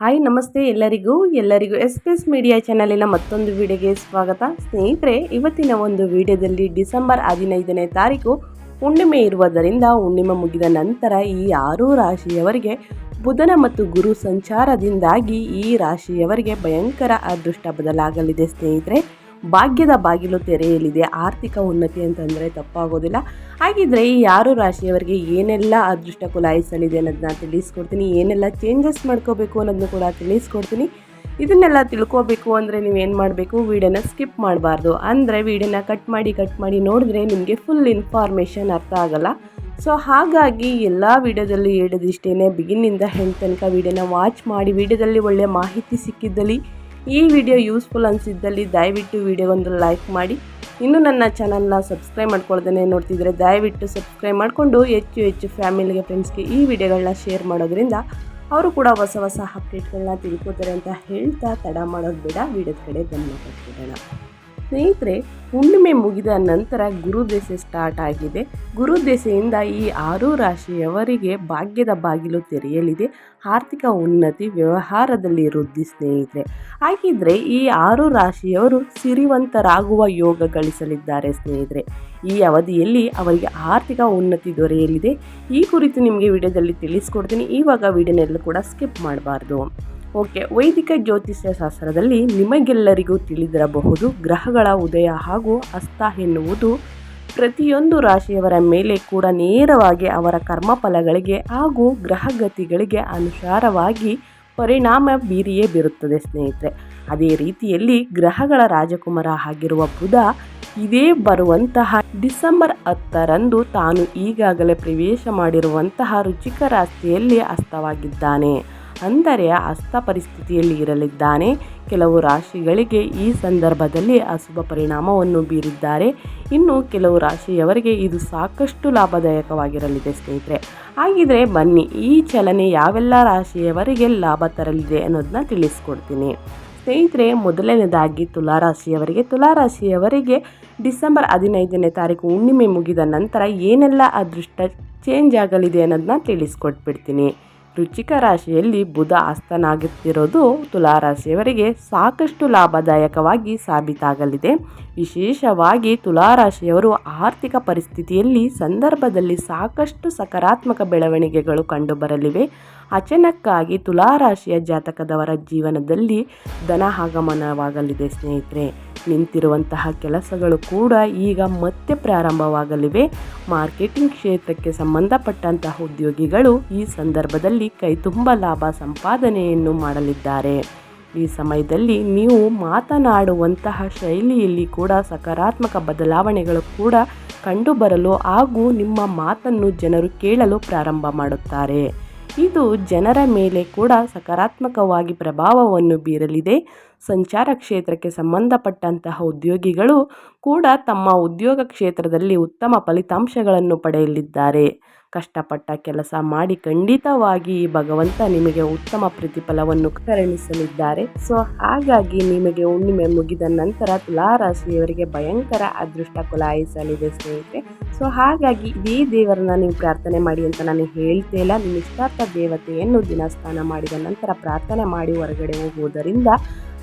Hi, ನಮಸ್ತೆ ಎಲ್ಲರಿಗೂ. ಎಲ್ಲರಿಗೂ ಎಸ್ ಪಿ ಎಸ್ ಮೀಡಿಯಾ ಚಾನಲಿನ ಮತ್ತೊಂದು ವಿಡಿಯೋಗೆ ಸ್ವಾಗತ. ಸ್ನೇಹಿತರೆ, ಇವತ್ತಿನ ಒಂದು ವಿಡಿಯೋದಲ್ಲಿ ಡಿಸೆಂಬರ್ ಹದಿನೈದನೇ ತಾರೀಕು ಹುಣ್ಣಿಮೆ ಇರುವುದರಿಂದ ಹುಣ್ಣಿಮೆ ಮುಗಿದ ನಂತರ ಈ ಆರು ರಾಶಿಯವರಿಗೆ ಬುಧನ ಮತ್ತು ಗುರು ಸಂಚಾರದಿಂದಾಗಿ ಈ ರಾಶಿಯವರಿಗೆ ಭಯಂಕರ ಅದೃಷ್ಟ ಬದಲಾಗಲಿದೆ ಸ್ನೇಹಿತರೆ. ಭಾಗ್ಯದ ಬಾಗಿಲು ತೆರೆಯಲಿದೆ. ಆರ್ಥಿಕ ಉನ್ನತಿ ಅಂತಂದರೆ ತಪ್ಪಾಗೋದಿಲ್ಲ. ಹಾಗಿದ್ರೆ ಈ ಯಾರು ರಾಶಿಯವರಿಗೆ ಏನೆಲ್ಲ ಅದೃಷ್ಟ ಕುಲಾಯಿಸಲಿದೆ ಅನ್ನೋದನ್ನ ತಿಳಿಸ್ಕೊಡ್ತೀನಿ. ಏನೆಲ್ಲ ಚೇಂಜಸ್ ಮಾಡ್ಕೋಬೇಕು ಅನ್ನೋದನ್ನು ಕೂಡ ತಿಳಿಸ್ಕೊಡ್ತೀನಿ. ಇದನ್ನೆಲ್ಲ ತಿಳ್ಕೋಬೇಕು ಅಂದರೆ ನೀವೇನು ಮಾಡಬೇಕು? ವೀಡಿಯೋನ ಸ್ಕಿಪ್ ಮಾಡಬಾರ್ದು. ಅಂದರೆ ವೀಡಿಯೋನ ಕಟ್ ಮಾಡಿ ಕಟ್ ಮಾಡಿ ನೋಡಿದ್ರೆ ನಿಮಗೆ ಫುಲ್ ಇನ್ಫಾರ್ಮೇಷನ್ ಅರ್ಥ ಆಗಲ್ಲ. ಸೊ ಹಾಗಾಗಿ ಎಲ್ಲ ವೀಡಿಯೋದಲ್ಲೂ ಹೇಳಿದಿಷ್ಟೇ ಬಿಗಿನಿಂದ ಹೆಣ್ಣು ತನಕ ವೀಡಿಯೋನ ವಾಚ್ ಮಾಡಿ. ವೀಡಿಯೋದಲ್ಲಿ ಒಳ್ಳೆಯ ಮಾಹಿತಿ ಸಿಕ್ಕಿದ್ದಲ್ಲಿ ಈ ವಿಡಿಯೋ ಯೂಸ್ಫುಲ್ ಅನಿಸಿದ್ದಲ್ಲಿ ದಯವಿಟ್ಟು ವಿಡಿಯೋಗೊಂದು ಲೈಕ್ ಮಾಡಿ. ಇನ್ನೂ ನನ್ನ ಚಾನಲ್ನ ಸಬ್ಸ್ಕ್ರೈಬ್ ಮಾಡ್ಕೊಳ್ದೇ ನೋಡ್ತಿದ್ರೆ ದಯವಿಟ್ಟು ಸಬ್ಸ್ಕ್ರೈಬ್ ಮಾಡಿಕೊಂಡು ಹೆಚ್ಚು ಹೆಚ್ಚು ಫ್ಯಾಮಿಲಿಗೆ, ಫ್ರೆಂಡ್ಸ್ಗೆ ಈ ವಿಡಿಯೋಗಳನ್ನ ಶೇರ್ ಮಾಡೋದ್ರಿಂದ ಅವರು ಕೂಡ ಹೊಸ ಹೊಸ ಅಪ್ಡೇಟ್ಗಳನ್ನ ತಿಳ್ಕೊತಾರೆ ಅಂತ ಹೇಳ್ತಾ ತಡ ಮಾಡೋದು ಬೇಡ. ವಿಡಿಯೋದ ಕಡೆ ಗಮನ ಕೊಟ್ಬಿಡೋಣ. ಸ್ನೇಹಿತರೆ, ಹುಣ್ಣಿಮೆ ಮುಗಿದ ನಂತರ ಗುರುದೆಸೆ ಸ್ಟಾರ್ಟ್ ಆಗಿದೆ. ಗುರುದೆಸೆಯಿಂದ ಈ ಆರು ರಾಶಿಯವರಿಗೆ ಭಾಗ್ಯದ ಬಾಗಿಲು ತೆರೆಯಲಿದೆ. ಆರ್ಥಿಕ ಉನ್ನತಿ ವ್ಯವಹಾರದಲ್ಲಿ ವೃದ್ಧಿ ಸ್ನೇಹಿತರೆ. ಹಾಗಿದ್ರೆ ಈ ಆರು ರಾಶಿಯವರು ಸಿರಿವಂತರಾಗುವ ಯೋಗ ಗಳಿಸಲಿದ್ದಾರೆ ಸ್ನೇಹಿತರೆ. ಈ ಅವಧಿಯಲ್ಲಿ ಅವರಿಗೆ ಆರ್ಥಿಕ ಉನ್ನತಿ ದೊರೆಯಲಿದೆ. ಈ ಕುರಿತು ನಿಮಗೆ ವಿಡಿಯೋದಲ್ಲಿ ತಿಳಿಸ್ಕೊಡ್ತೀನಿ. ಇವಾಗ ವಿಡಿಯೋನೆಲ್ಲ ಕೂಡ ಸ್ಕಿಪ್ ಮಾಡಬಾರ್ದು. ಓಕೆ, ವೈದಿಕ ಜ್ಯೋತಿಷ್ಯ ಶಾಸ್ತ್ರದಲ್ಲಿ ನಿಮಗೆಲ್ಲರಿಗೂ ತಿಳಿದಿರಬಹುದು, ಗ್ರಹಗಳ ಉದಯ ಹಾಗೂ ಅಸ್ತ ಎನ್ನುವುದು ಪ್ರತಿಯೊಂದು ರಾಶಿಯವರ ಮೇಲೆ ಕೂಡ ನೇರವಾಗಿ ಅವರ ಕರ್ಮಫಲಗಳಿಗೆ ಹಾಗೂ ಗ್ರಹಗತಿಗಳಿಗೆ ಅನುಸಾರವಾಗಿ ಪರಿಣಾಮ ಬೀರಿಯೇ ಬೀರುತ್ತದೆ ಸ್ನೇಹಿತರೆ. ಅದೇ ರೀತಿಯಲ್ಲಿ ಗ್ರಹಗಳ ರಾಜಕುಮಾರ ಆಗಿರುವ ಬುಧ ಇದೇ ಬರುವಂತಹ ಡಿಸೆಂಬರ್ ಹತ್ತರಂದು ತಾನು ಈಗಾಗಲೇ ಪ್ರವೇಶ ಮಾಡಿರುವಂತಹ ರುಚಿಕ ರಾಶಿಯಲ್ಲಿ ಅಸ್ತವಾಗಿದ್ದಾನೆ. ಅಂದರೆ ಅಸ್ತ ಪರಿಸ್ಥಿತಿಯಲ್ಲಿ ಇರಲಿದ್ದಾನೆ. ಕೆಲವು ರಾಶಿಗಳಿಗೆ ಈ ಸಂದರ್ಭದಲ್ಲಿ ಅಶುಭ ಪರಿಣಾಮವನ್ನು ಬೀರಿದ್ದಾರೆ. ಇನ್ನು ಕೆಲವು ರಾಶಿಯವರಿಗೆ ಇದು ಸಾಕಷ್ಟು ಲಾಭದಾಯಕವಾಗಿರಲಿದೆ ಸ್ನೇಹಿತರೆ. ಹಾಗಿದ್ರೆ ಬನ್ನಿ, ಈ ಚಲನೆ ಯಾವೆಲ್ಲ ರಾಶಿಯವರಿಗೆ ಲಾಭ ತರಲಿದೆ ಅನ್ನೋದನ್ನ ತಿಳಿಸ್ಕೊಡ್ತೀನಿ. ಸ್ನೇಹಿತರೆ, ಮೊದಲನೇದಾಗಿ ತುಲಾರಾಶಿಯವರಿಗೆ ತುಲಾರಾಶಿಯವರಿಗೆ ಡಿಸೆಂಬರ್ ಹದಿನೈದನೇ ತಾರೀಕು ಹುಣ್ಣಿಮೆ ಮುಗಿದ ನಂತರ ಏನೆಲ್ಲ ಅದೃಷ್ಟ ಚೇಂಜ್ ಆಗಲಿದೆ ಅನ್ನೋದನ್ನ ತಿಳಿಸ್ಕೊಟ್ಬಿಡ್ತೀನಿ. ರುಚಿಕ ರಾಶಿಯಲ್ಲಿ ಬುಧ ಆಸ್ತನಾಗುತ್ತಿರೋದು ತುಲಾರಾಶಿಯವರಿಗೆ ಸಾಕಷ್ಟು ಲಾಭದಾಯಕವಾಗಿ ಸಾಬೀತಾಗಲಿದೆ. ವಿಶೇಷವಾಗಿ ತುಲಾರಾಶಿಯವರು ಆರ್ಥಿಕ ಪರಿಸ್ಥಿತಿಯಲ್ಲಿ ಸಂದರ್ಭದಲ್ಲಿ ಸಾಕಷ್ಟು ಸಕಾರಾತ್ಮಕ ಬೆಳವಣಿಗೆಗಳು ಕಂಡುಬರಲಿವೆ. ಅಚಾನಕ್ಕಾಗಿ ತುಲಾರಾಶಿಯ ಜಾತಕದವರ ಜೀವನದಲ್ಲಿ ಧನ ಆಗಮನವಾಗಲಿದೆ ಸ್ನೇಹಿತರೆ. ನಿಂತಿರುವಂತಹ ಕೆಲಸಗಳು ಕೂಡ ಈಗ ಮತ್ತೆ ಪ್ರಾರಂಭವಾಗಲಿವೆ. ಮಾರ್ಕೆಟಿಂಗ್ ಕ್ಷೇತ್ರಕ್ಕೆ ಸಂಬಂಧಪಟ್ಟಂತಹ ಉದ್ಯೋಗಿಗಳು ಈ ಸಂದರ್ಭದಲ್ಲಿ ಕೈ ತುಂಬ ಲಾಭ ಸಂಪಾದನೆಯನ್ನು ಮಾಡಲಿದ್ದಾರೆ. ಈ ಸಮಯದಲ್ಲಿ ನೀವು ಮಾತನಾಡುವಂತಹ ಶೈಲಿಯಲ್ಲಿ ಕೂಡ ಸಕಾರಾತ್ಮಕ ಬದಲಾವಣೆಗಳು ಕೂಡ ಕಂಡುಬರಲು ಹಾಗೂ ನಿಮ್ಮ ಮಾತನ್ನು ಜನರು ಕೇಳಲು ಪ್ರಾರಂಭ ಮಾಡುತ್ತಾರೆ. ಇದು ಜನರ ಮೇಲೆ ಕೂಡ ಸಕಾರಾತ್ಮಕವಾಗಿ ಪ್ರಭಾವವನ್ನು ಬೀರಲಿದೆ. ಸಂಚಾರ ಕ್ಷೇತ್ರಕ್ಕೆ ಸಂಬಂಧಪಟ್ಟಂತಹ ಉದ್ಯೋಗಿಗಳು ಕೂಡ ತಮ್ಮ ಉದ್ಯೋಗ ಕ್ಷೇತ್ರದಲ್ಲಿ ಉತ್ತಮ ಫಲಿತಾಂಶಗಳನ್ನು ಪಡೆಯಲಿದ್ದಾರೆ. ಕಷ್ಟಪಟ್ಟ ಕೆಲಸ ಮಾಡಿ ಖಂಡಿತವಾಗಿ ಈ ಭಗವಂತ ನಿಮಗೆ ಉತ್ತಮ ಪ್ರತಿಫಲವನ್ನು ಕರುಣಿಸಲಿದ್ದಾರೆ. ಸೊ, ಹಾಗಾಗಿ ನಿಮಗೆ ಹುಣ್ಣಿಮೆ ಮುಗಿದ ನಂತರ ತುಲಾ ರಾಶಿಯವರಿಗೆ ಭಯಂಕರ ಅದೃಷ್ಟ ಕುಲಾಯಿಸಲಿದೆ ಸ್ನೇಹಿತರೆ. ಸೊ, ಹಾಗಾಗಿ ಈ ದೇವರನ್ನ ನೀವು ಪ್ರಾರ್ಥನೆ ಮಾಡಿ ಅಂತ ನಾನು ಹೇಳ್ತೇ ಇಲ್ಲ. ನಿಮ್ಮ ಇಷ್ಟಾರ್ಥ ದೇವತೆಯನ್ನು ದಿನಸ್ಥಾನ ಮಾಡಿದ ನಂತರ ಪ್ರಾರ್ಥನೆ ಮಾಡಿ ಹೊರಗಡೆ ಹೋಗುವುದರಿಂದ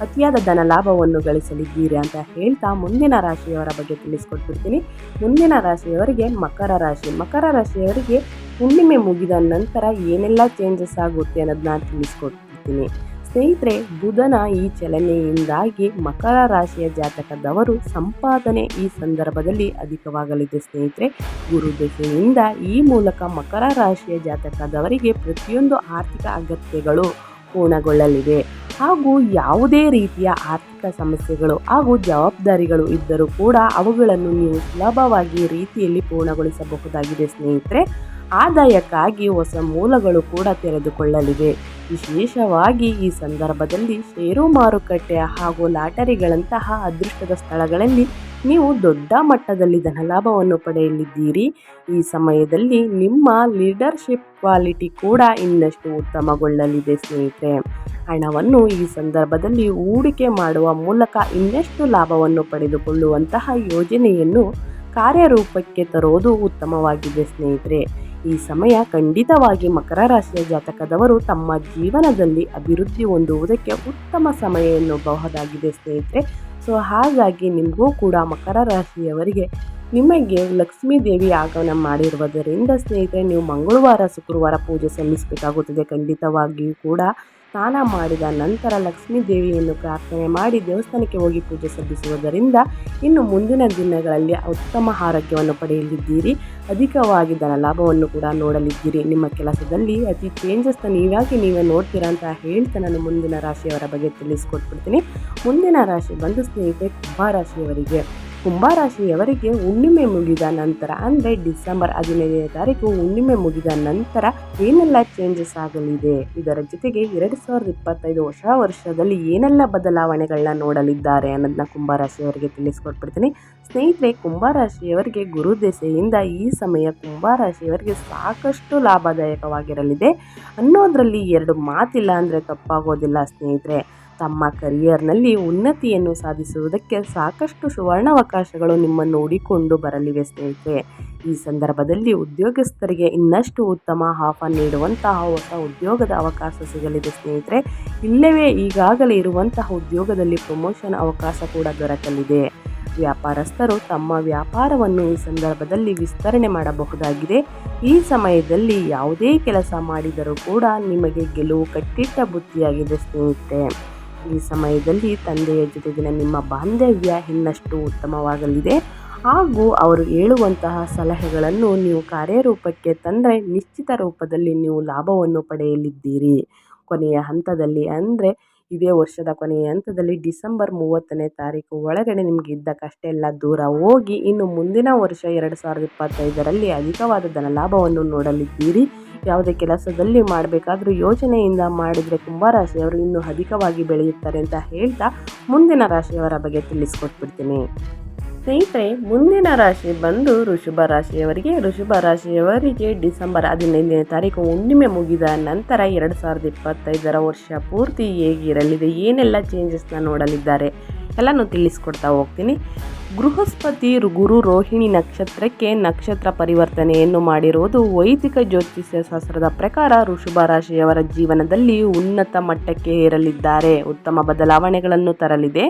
ಅತಿಯಾದ ಧನ ಲಾಭವನ್ನು ಗಳಿಸಲಿದ್ದೀರಿ ಅಂತ ಹೇಳ್ತಾ ಮುಂದಿನ ರಾಶಿಯವರ ಬಗ್ಗೆ ತಿಳಿಸ್ಕೊಟ್ಬಿಡ್ತೀನಿ. ಮುಂದಿನ ರಾಶಿಯವರಿಗೆ ಮಕರ ರಾಶಿ. ಮಕರ ರಾಶಿಯವರಿಗೆ ಹುಣ್ಣಿಮೆ ಮುಗಿದ ನಂತರ ಏನೆಲ್ಲ ಚೇಂಜಸ್ ಆಗುತ್ತೆ ಅನ್ನೋದನ್ನ ತಿಳಿಸ್ಕೊಡ್ತೀನಿ. ಸ್ನೇಹಿತರೆ, ಬುಧನ ಈ ಚಲನೆಯಿಂದಾಗಿ ಮಕರ ರಾಶಿಯ ಜಾತಕದವರು ಸಂಪಾದನೆ ಈ ಸಂದರ್ಭದಲ್ಲಿ ಅಧಿಕವಾಗಲಿದೆ ಸ್ನೇಹಿತರೆ. ಗುರು ದಶೆಯಿಂದ ಈ ಮೂಲಕ ಮಕರ ರಾಶಿಯ ಜಾತಕದವರಿಗೆ ಪ್ರತಿಯೊಂದು ಆರ್ಥಿಕ ಅಗತ್ಯಗಳು ಪೂರ್ಣಗೊಳ್ಳಲಿವೆ. ಹಾಗೂ ಯಾವುದೇ ರೀತಿಯ ಆರ್ಥಿಕ ಸಮಸ್ಯೆಗಳು ಹಾಗೂ ಜವಾಬ್ದಾರಿಗಳು ಇದ್ದರೂ ಕೂಡ ಅವುಗಳನ್ನು ನೀವು ಸುಲಭವಾಗಿ ರೀತಿಯಲ್ಲಿ ಪೂರ್ಣಗೊಳಿಸಬಹುದಾಗಿದೆ ಸ್ನೇಹಿತರೆ. ಆದಾಯಕ್ಕಾಗಿ ಹೊಸ ಮೂಲಗಳು ಕೂಡ ತೆರೆದುಕೊಳ್ಳಲಿವೆ. ವಿಶೇಷವಾಗಿ ಈ ಸಂದರ್ಭದಲ್ಲಿ ಷೇರು ಮಾರುಕಟ್ಟೆ ಹಾಗೂ ಲಾಟರಿಗಳಂತಹ ಅದೃಷ್ಟದ ಸ್ಥಳಗಳಲ್ಲಿ ನೀವು ದೊಡ್ಡ ಮಟ್ಟದಲ್ಲಿ ಧನಲಾಭವನ್ನು ಪಡೆಯಲಿದ್ದೀರಿ. ಈ ಸಮಯದಲ್ಲಿ ನಿಮ್ಮ ಲೀಡರ್ಶಿಪ್ ಕ್ವಾಲಿಟಿ ಕೂಡ ಇನ್ನಷ್ಟು ಉತ್ತಮಗೊಳ್ಳಲಿದೆ ಸ್ನೇಹಿತರೆ. ಹಣವನ್ನು ಈ ಸಂದರ್ಭದಲ್ಲಿ ಹೂಡಿಕೆ ಮಾಡುವ ಮೂಲಕ ಇನ್ನಷ್ಟು ಲಾಭವನ್ನು ಪಡೆದುಕೊಳ್ಳುವಂತಹ ಯೋಜನೆಯನ್ನು ಕಾರ್ಯರೂಪಕ್ಕೆ ತರೋದು ಉತ್ತಮವಾಗಿದೆ ಸ್ನೇಹಿತರೆ. ಈ ಸಮಯ ಖಂಡಿತವಾಗಿ ಮಕರ ರಾಶಿಯ ಜಾತಕದವರು ತಮ್ಮ ಜೀವನದಲ್ಲಿ ಅಭಿವೃದ್ಧಿ ಹೊಂದುವುದಕ್ಕೆ ಉತ್ತಮ ಸಮಯ ಎನ್ನುಬಹುದಾಗಿದೆ ಸ್ನೇಹಿತರೆ. ಸೊ ಹಾಗಾಗಿ ನಿಮಗೂ ಕೂಡ ಮಕರ ರಾಶಿಯವರಿಗೆ ನಿಮಗೆ ಲಕ್ಷ್ಮೀ ದೇವಿ ಆಗಮನ ಮಾಡಿರುವುದರಿಂದ ಸ್ನೇಹಿತರೆ, ನೀವು ಮಂಗಳವಾರ, ಶುಕ್ರವಾರ ಪೂಜೆ ಸಲ್ಲಿಸಬೇಕಾಗುತ್ತದೆ. ಖಂಡಿತವಾಗಿಯೂ ಕೂಡ ಸ್ನಾನ ಮಾಡಿದ ನಂತರ ಲಕ್ಷ್ಮೀ ದೇವಿಯನ್ನು ಪ್ರಾರ್ಥನೆ ಮಾಡಿ ದೇವಸ್ಥಾನಕ್ಕೆ ಹೋಗಿ ಪೂಜೆ ಸಲ್ಲಿಸುವುದರಿಂದ ಇನ್ನು ಮುಂದಿನ ದಿನಗಳಲ್ಲಿ ಉತ್ತಮ ಆರೋಗ್ಯವನ್ನು ಪಡೆಯಲಿದ್ದೀರಿ. ಅಧಿಕವಾಗಿ ಧನ ಲಾಭವನ್ನು ಕೂಡ ನೋಡಲಿದ್ದೀರಿ. ನಿಮ್ಮ ಕೆಲಸದಲ್ಲಿ ಅತಿ ಚೇಂಜಸ್ನ ನೀವಾಗಿ ನೀವೇ ನೋಡ್ತೀರಾ ಅಂತ ಹೇಳ್ತಾ ನಾನು ಮುಂದಿನ ರಾಶಿಯವರ ಬಗ್ಗೆ ತಿಳಿಸ್ಕೊಟ್ಬಿಡ್ತೀನಿ. ಮುಂದಿನ ರಾಶಿ ಬಂದು ಸ್ನೇಹಿತರೆ, ಕುಂಭ ರಾಶಿಯವರಿಗೆ. ಕುಂಭರಾಶಿಯವರಿಗೆ ಹುಣ್ಣಿಮೆ ಮುಗಿದ ನಂತರ, ಅಂದರೆ ಡಿಸೆಂಬರ್ ಹದಿನೈದನೇ ತಾರೀಕು ಹುಣ್ಣಿಮೆ ಮುಗಿದ ನಂತರ ಏನೆಲ್ಲ ಚೇಂಜಸ್ ಆಗಲಿದೆ? ಇದರ ಜೊತೆಗೆ ಎರಡು ಸಾವಿರದ ಇಪ್ಪತ್ತೈದು ಹೊಸ ವರ್ಷದಲ್ಲಿ ಏನೆಲ್ಲ ಬದಲಾವಣೆಗಳನ್ನ ನೋಡಲಿದ್ದಾರೆ ಅನ್ನೋದನ್ನ ಕುಂಭರಾಶಿಯವರಿಗೆ ತಿಳಿಸ್ಕೊಟ್ಬಿಡ್ತೀನಿ. ಸ್ನೇಹಿತರೆ, ಕುಂಭರಾಶಿಯವರಿಗೆ ಗುರು ದೆಸೆಯಿಂದ ಈ ಸಮಯ ಕುಂಭರಾಶಿಯವರಿಗೆ ಸಾಕಷ್ಟು ಲಾಭದಾಯಕವಾಗಿರಲಿದೆ ಅನ್ನೋದರಲ್ಲಿ ಎರಡು ಮಾತಿಲ್ಲ ಅಂದರೆ ತಪ್ಪಾಗೋದಿಲ್ಲ ಸ್ನೇಹಿತರೆ. ತಮ್ಮ ಕರಿಯರ್ನಲ್ಲಿ ಉನ್ನತಿಯನ್ನು ಸಾಧಿಸುವುದಕ್ಕೆ ಸಾಕಷ್ಟು ಸುವರ್ಣಾವಕಾಶಗಳು ನಿಮ್ಮನ್ನು ಹುಡಿಕೊಂಡು ಬರಲಿವೆ ಸ್ನೇಹಿತರೆ. ಈ ಸಂದರ್ಭದಲ್ಲಿ ಉದ್ಯೋಗಸ್ಥರಿಗೆ ಇನ್ನಷ್ಟು ಉತ್ತಮ ಆಫರ್ ನೀಡುವಂತಹ ಹೊಸ ಉದ್ಯೋಗದ ಅವಕಾಶ ಸಿಗಲಿದೆ ಸ್ನೇಹಿತರೆ. ಇಲ್ಲವೇ ಈಗಾಗಲೇ ಇರುವಂತಹ ಉದ್ಯೋಗದಲ್ಲಿ ಪ್ರಮೋಷನ್ ಅವಕಾಶ ಕೂಡ ದೊರಕಲಿದೆ. ವ್ಯಾಪಾರಸ್ಥರು ತಮ್ಮ ವ್ಯಾಪಾರವನ್ನು ಈ ಸಂದರ್ಭದಲ್ಲಿ ವಿಸ್ತರಣೆ ಮಾಡಬಹುದಾಗಿದೆ. ಈ ಸಮಯದಲ್ಲಿ ಯಾವುದೇ ಕೆಲಸ ಮಾಡಿದರೂ ಕೂಡ ನಿಮಗೆ ಗೆಲುವು ಕಟ್ಟಿಟ್ಟ ಬುದ್ಧಿಯಾಗಿದೆ ಸ್ನೇಹಿತರೆ. ಈ ಸಮಯದಲ್ಲಿ ತಂದೆಯ ಜೊತೆಗಿನ ನಿಮ್ಮ ಬಾಂಧವ್ಯ ಇನ್ನಷ್ಟು ಉತ್ತಮವಾಗಲಿದೆ. ಹಾಗೂ ಅವರು ಹೇಳುವಂತಹ ಸಲಹೆಗಳನ್ನು ನೀವು ಕಾರ್ಯರೂಪಕ್ಕೆ ತಂದರೆ ನಿಶ್ಚಿತ ರೂಪದಲ್ಲಿ ನೀವು ಲಾಭವನ್ನು ಪಡೆಯಲಿದ್ದೀರಿ. ಕೊನೆಯ ಹಂತದಲ್ಲಿ ಅಂದರೆ ಇದೇ ವರ್ಷದ ಕೊನೆಯ ಹಂತದಲ್ಲಿ ಡಿಸೆಂಬರ್ ಮೂವತ್ತನೇ ತಾರೀಕು ಒಳಗಡೆ ನಿಮಗೆ ಇದ್ದ ಕಷ್ಟ ಎಲ್ಲ ದೂರ ಹೋಗಿ ಇನ್ನು ಮುಂದಿನ ವರ್ಷ ಎರಡು ಸಾವಿರದ ಇಪ್ಪತ್ತೈದರಲ್ಲಿ ಅಧಿಕವಾದ ಧನ ಲಾಭವನ್ನು ನೋಡಲಿದ್ದೀರಿ. ಯಾವುದೇ ಕೆಲಸದಲ್ಲಿ ಮಾಡಬೇಕಾದ್ರೂ ಯೋಜನೆಯಿಂದ ಮಾಡಿದರೆ ಕುಂಭರಾಶಿಯವರು ಇನ್ನೂ ಅಧಿಕವಾಗಿ ಬೆಳೆಯುತ್ತಾರೆ ಅಂತ ಹೇಳ್ತಾ ಮುಂದಿನ ರಾಶಿಯವರ ಬಗ್ಗೆ ತಿಳಿಸ್ಕೊಟ್ಬಿಡ್ತೀನಿ. ಸ್ನೇಹಿತರೆ, ಮುಂದಿನ ರಾಶಿ ಬಂದು ಋಷಭ ರಾಶಿಯವರಿಗೆ. ಋಷಭ ರಾಶಿಯವರಿಗೆ ಡಿಸೆಂಬರ್ ಹದಿನೈದನೇ ತಾರೀಕು ಹುಣ್ಣಿಮೆ ಮುಗಿದ ನಂತರ ಎರಡು ಸಾವಿರದ ಇಪ್ಪತ್ತೈದರ ವರ್ಷ ಪೂರ್ತಿ ಹೇಗಿರಲಿದೆ, ಏನೆಲ್ಲ ಚೇಂಜಸ್ನ ನೋಡಲಿದ್ದಾರೆ, ಎಲ್ಲನೂ ತಿಳಿಸ್ಕೊಡ್ತಾ ಹೋಗ್ತೀನಿ. ಬೃಹಸ್ಪತಿ ಗುರು ರೋಹಿಣಿ ನಕ್ಷತ್ರಕ್ಕೆ ನಕ್ಷತ್ರ ಪರಿವರ್ತನೆಯನ್ನು ಮಾಡಿರುವುದು ವೈದಿಕ ಜ್ಯೋತಿಷ್ಯ ಶಾಸ್ತ್ರದ ಪ್ರಕಾರ ಋಷಭ ರಾಶಿಯವರ ಜೀವನದಲ್ಲಿ ಉನ್ನತ ಮಟ್ಟಕ್ಕೆ ಏರಲಿದ್ದಾರೆ. ಉತ್ತಮ ಬದಲಾವಣೆಗಳನ್ನು ತರಲಿದೆ.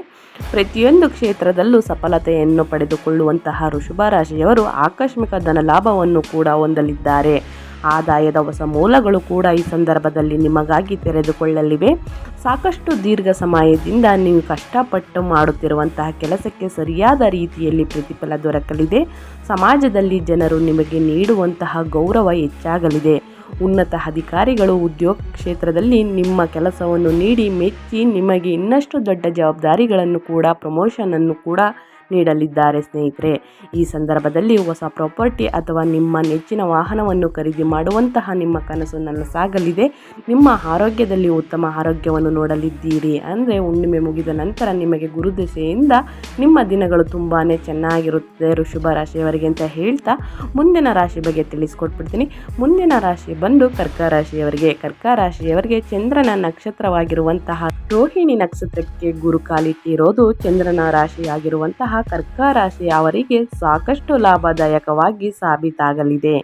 ಪ್ರತಿಯೊಂದು ಕ್ಷೇತ್ರದಲ್ಲೂ ಸಫಲತೆಯನ್ನು ಪಡೆದುಕೊಳ್ಳುವಂತಹ ಋಷಭ ರಾಶಿಯವರು ಆಕಸ್ಮಿಕ ಧನಲಾಭವನ್ನು ಕೂಡ ಹೊಂದಲಿದ್ದಾರೆ. ಆದಾಯದ ಹೊಸ ಮೂಲಗಳು ಕೂಡ ಈ ಸಂದರ್ಭದಲ್ಲಿ ನಿಮಗಾಗಿ ತೆರೆದುಕೊಳ್ಳಲಿವೆ. ಸಾಕಷ್ಟು ದೀರ್ಘ ಸಮಯದಿಂದ ನೀವು ಕಷ್ಟಪಟ್ಟು ಮಾಡುತ್ತಿರುವಂತಹ ಕೆಲಸಕ್ಕೆ ಸರಿಯಾದ ರೀತಿಯಲ್ಲಿ ಪ್ರತಿಫಲ ದೊರಕಲಿದೆ. ಸಮಾಜದಲ್ಲಿ ಜನರು ನಿಮಗೆ ನೀಡುವಂತಹ ಗೌರವ ಹೆಚ್ಚಾಗಲಿದೆ. ಉನ್ನತ ಅಧಿಕಾರಿಗಳು ಉದ್ಯೋಗ ಕ್ಷೇತ್ರದಲ್ಲಿ ನಿಮ್ಮ ಕೆಲಸವನ್ನು ನೀಡಿ ಮೆಚ್ಚಿ ನಿಮಗೆ ಇನ್ನಷ್ಟು ದೊಡ್ಡ ಜವಾಬ್ದಾರಿಗಳನ್ನು ಕೂಡ ಪ್ರಮೋಷನನ್ನು ಕೂಡ ನೀಡಲಿದ್ದಾರೆ ಸ್ನೇಹಿತರೆ. ಈ ಸಂದರ್ಭದಲ್ಲಿ ಹೊಸ ಪ್ರಾಪರ್ಟಿ ಅಥವಾ ನಿಮ್ಮ ನೆಚ್ಚಿನ ವಾಹನವನ್ನು ಖರೀದಿ ಮಾಡುವಂತಹ ನಿಮ್ಮ ಕನಸು ನನ್ನ ಸಾಗಲಿದೆ. ನಿಮ್ಮ ಆರೋಗ್ಯದಲ್ಲಿ ಉತ್ತಮ ಆರೋಗ್ಯವನ್ನು ನೋಡಲಿದ್ದೀರಿ ಅಂದರೆ ಹುಣ್ಣಿಮೆ ಮುಗಿದ ನಂತರ ನಿಮಗೆ ಗುರುದೆಸೆಯಿಂದ ನಿಮ್ಮ ದಿನಗಳು ತುಂಬಾ ಚೆನ್ನಾಗಿರುತ್ತದೆ ಋಷಭ ರಾಶಿಯವರಿಗೆ ಅಂತ ಹೇಳ್ತಾ ಮುಂದಿನ ರಾಶಿ ಬಗ್ಗೆ ತಿಳಿಸ್ಕೊಟ್ಬಿಡ್ತೀನಿ. ಮುಂದಿನ ರಾಶಿ ಬಂದು ಕರ್ಕ ರಾಶಿಯವರಿಗೆ. ಕರ್ಕ ರಾಶಿಯವರಿಗೆ ಚಂದ್ರನ ನಕ್ಷತ್ರವಾಗಿರುವಂತಹ ರೋಹಿಣಿ ನಕ್ಷತ್ರಕ್ಕೆ ಗುರುಕಾಲಿಟ್ಟಿರೋದು ಚಂದ್ರನ ರಾಶಿಯಾಗಿರುವಂತಹ ಕರ್ಕ ರಾಶಿ ಅವರಿಗೆ ಸಾಕಷ್ಟು ಲಾಭದಾಯಕವಾಗಿ ಸಾಬೀತಾಗಲಿದೆ.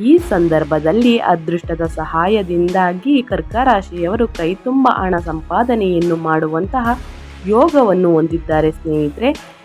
ಈ ಸಂದರ್ಭದಲ್ಲಿ ಅದೃಷ್ಟದ ಸಹಾಯದಿಂದಾಗಿ ಕರ್ಕ ರಾಶಿಯವರು ಕೈತುಂಬ ಹಣ ಸಂಪಾದನೆಯನ್ನು ಮಾಡುವಂತಹ ಯೋಗವನ್ನು ಹೊಂದಿದ್ದಾರೆ ಸ್ನೇಹಿತರೆ.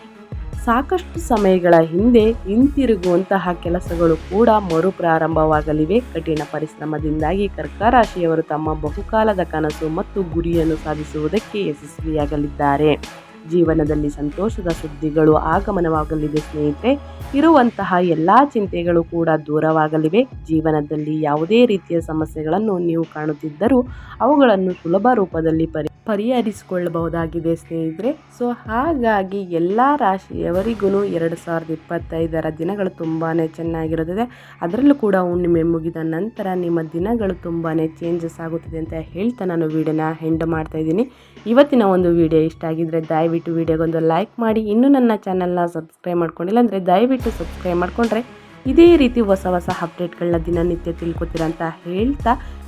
ಸಾಕಷ್ಟು ಸಮಯಗಳ ಹಿಂದೆ ಹಿಂತಿರುಗುವಂತಹ ಕೆಲಸಗಳು ಕೂಡ ಮರುಪ್ರಾರಂಭವಾಗಲಿವೆ. ಕಠಿಣ ಪರಿಶ್ರಮದಿಂದಾಗಿ ಕರ್ಕ ರಾಶಿಯವರು ತಮ್ಮ ಬಹುಕಾಲದ ಕನಸು ಮತ್ತು ಗುರಿಯನ್ನು ಸಾಧಿಸುವುದಕ್ಕೆ ಯಶಸ್ವಿಯಾಗಲಿದ್ದಾರೆ. ಜೀವನದಲ್ಲಿ ಸಂತೋಷದ ಸುದ್ದಿಗಳು, ಆಗಮನವಾಗಲಿದೆ ಸ್ನೇಹಿತರೆ. ಇರುವಂತಹ ಎಲ್ಲ ಚಿಂತೆಗಳು ಕೂಡ ದೂರವಾಗಲಿವೆ. ಜೀವನದಲ್ಲಿ ಯಾವುದೇ ರೀತಿಯ ಸಮಸ್ಯೆಗಳನ್ನು ನೀವು ಕಾಣುತ್ತಿದ್ದರೂ ಅವುಗಳನ್ನು ಸುಲಭ ರೂಪದಲ್ಲಿ ಪರಿ ಪರಿಹರಿಸಿಕೊಳ್ಳಬಹುದಾಗಿದೆ ಸ್ನೇಹಿತರೆ. ಸೊ ಹಾಗಾಗಿ ಎಲ್ಲ ರಾಶಿಯವರಿಗೂ ಎರಡು ಸಾವಿರದ ಇಪ್ಪತ್ತೈದರ ದಿನಗಳು ತುಂಬಾ ಚೆನ್ನಾಗಿರುತ್ತದೆ. ಅದರಲ್ಲೂ ಕೂಡ ಹುಣ್ಣಿಮೆ ಮುಗಿದ ನಂತರ ನಿಮ್ಮ ದಿನಗಳು ತುಂಬಾ ಚೇಂಜಸ್ ಆಗುತ್ತದೆ ಅಂತ ಹೇಳ್ತಾ ನಾನು ವೀಡಿಯೋನ ಹೆಂಡ್ ಮಾಡ್ತಾ ಇದ್ದೀನಿ. ಇವತ್ತಿನ ಒಂದು ವಿಡಿಯೋ ಇಷ್ಟ ಆಗಿದ್ರೆ ದಯವಿಟ್ಟು ವಿಡಿಯೋಗೊಂದು ಲೈಕ್ ಮಾಡಿ. ಇನ್ನೂ ನನ್ನ ಚಾನಲ್ನ ಸಬ್ಸ್ಕ್ರೈಬ್ ಮಾಡ್ಕೊಂಡಿಲ್ಲ ಅಂದರೆ ದಯವಿಟ್ಟು ಸಬ್ಸ್ಕ್ರೈಬ್ ಮಾಡಿಕೊಂಡ್ರೆ ಇದೇ ರೀತಿ ಹೊಸ ಹೊಸ ಅಪ್ಡೇಟ್ಗಳನ್ನ ದಿನನಿತ್ಯ ತಿಳ್ಕೊತೀರ ಅಂತ ಹೇಳ್ತಾ